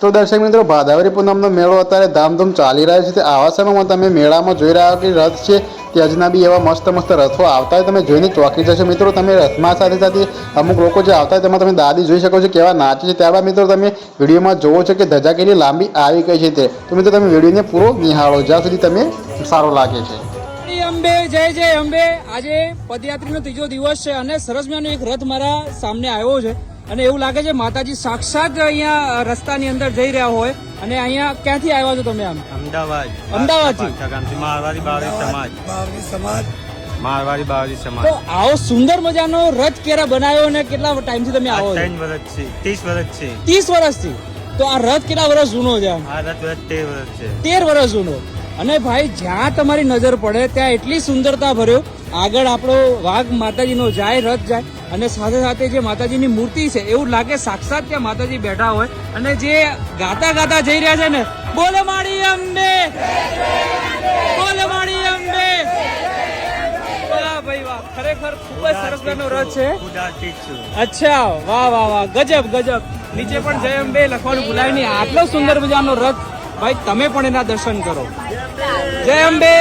તો દર્શક મિત્રો, ભાદાવરી પૂનમનો મેળો અત્યારે ધામધૂમ ચાલી રહ્યો છે. તે આવા સમયમાં તમે મેળામાં જોઈ રહ્યા કે રથ છે તે અજનાબી એવા મસ્ત મસ્ત રથો આવતા હોય, તમે જોઈને ચોંકી જશો. મિત્રો, તમે રથમાં સાથે સાથે અમુક લોકો જે આવતા હોય, તેમાં તમે દાદી જોઈ શકો છો કેવા નાચે છે. ત્યારબાદ મિત્રો, તમે વિડીયોમાં જોવો છો કે ધજા કેટલી લાંબી આવી ગઈ છે તે. તો મિત્રો, તમે વિડીયોને પૂરો નિહાળો, જ્યાં સુધી તમે સારો લાગે છે. અંબે, જય જય અંબે. આજે પદયાત્રીનો ત્રીજો દિવસ છે અને સરસ મજાનો એક રથ મારા સામે આવ્યો છે. અને એવું લાગે છે માતાજી સાક્ષાત અહીંયા રસ્તાની અંદર જઈ રહ્યા હોય અને અહીંયા ક્યાંથી આવ્યા છો તમે આમ? અમદાવાદ. અમદાવાદથી? મારવાડી બાવરી સમાજ. બાવરી સમાજ. મારવાડી બાવરી સમાજ. તો આવો સુંદર મજાનો રથ ક્યારે બનાવ્યો અને કેટલા ટાઈમથી તમે આવો ત્રણ વર્ષ છે ત્રીસ વર્ષ છે ત્રીસ વર્ષથી તો આ રથ કેટલા વર્ષ જૂનો છે આમ? આ રથ તેર વર્ષ છે. તેર વર્ષ જૂનો. અને ભાઈ જ્યાં તમારી નજર પડે ત્યાં એટલી સુંદરતા ભર્યો. આગળ આપણો વાઘ માતાજીનો જાય રથ જાય. અને સાથે સાથે જે માતાજીની મૂર્તિ છે, એવું લાગે સાક્ષાત ત્યાં માતાજી બેઠા હોય. અને જે ગાતા ગાતા જઈ રહ્યા છે ને, બોલે માડી અંબે. નીચે પણ જય અંબે લખવાનું ભૂલાય નહીં. આટલો સુંદર મજાનો રથ, ભાઈ, તમે પણ એના દર્શન કરો. જય અંબે.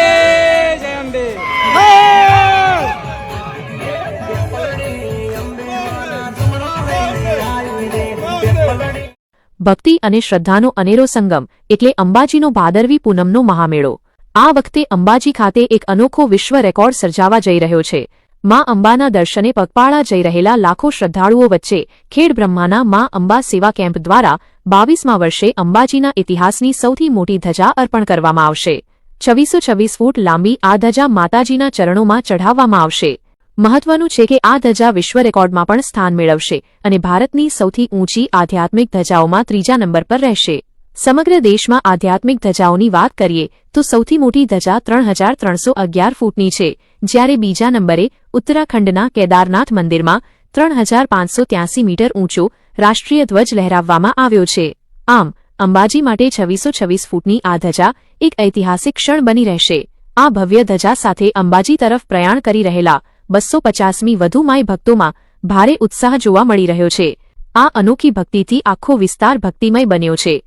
ભક્તિ અને શ્રદ્ધાનો અનેરો સંગમ, એટલે અંબાજીનો ભાદરવી પૂનમનો મહામેળો. આ વખતે અંબાજી ખાતે એક અનોખો વિશ્વ રેકોર્ડ સર્જાવા જઈ રહ્યો છે. મા અંબાના દર્શને પગપાળા જઈ રહેલા લાખો શ્રદ્ધાળુઓ વચ્ચે ખેડ બ્રહ્માના મા અંબા સેવા કેમ્પ દ્વારા બાવીસમા વર્ષે અંબાજીના ઇતિહાસની સૌથી મોટી ધજા અર્પણ કરવામાં આવશે. છવ્વીસો છવ્વીસ ફૂટ લાંબી આ ધજા માતાજીના ચરણોમાં ચઢાવવામાં આવશે. મહત્વનું છે કે આ ધજા વિશ્વ રેકોર્ડમાં પણ સ્થાન મેળવશે અને ભારતની સૌથી ઊંચી આધ્યાત્મિક ધજાઓમાં ત્રીજા નંબર પર રહેશે. સમગ્ર દેશમાં આધ્યાત્મિક ધજાઓની વાત કરીએ, તો સૌથી મોટી ધજા ત્રણ હજાર ત્રણસો અગિયાર ફૂટની છે, જ્યારે બીજા નંબરે ઉત્તરાખંડના કેદારનાથ મંદિરમાં ત્રણ હજાર પાંચસો ત્યાસી મીટર ઊંચો રાષ્ટ્રીય ધ્વજ લહેરાવવામાં આવ્યો છે. આમ, અંબાજી માટે છવ્વીસો છવ્વીસ ફૂટની આ ધજા એક ઐતિહાસિક ક્ષણ બની રહેશે. આ ભવ્ય ધજા સાથે અંબાજી તરફ પ્રયાણ કરી રહેલા બસો પચાસમી વધુ માય ભક્તોમાં ભારે ઉત્સાહ જોવા મળી રહ્યો છે. આ અનોખી ભક્તિથી આખો વિસ્તાર ભક્તિમય બન્યો છે.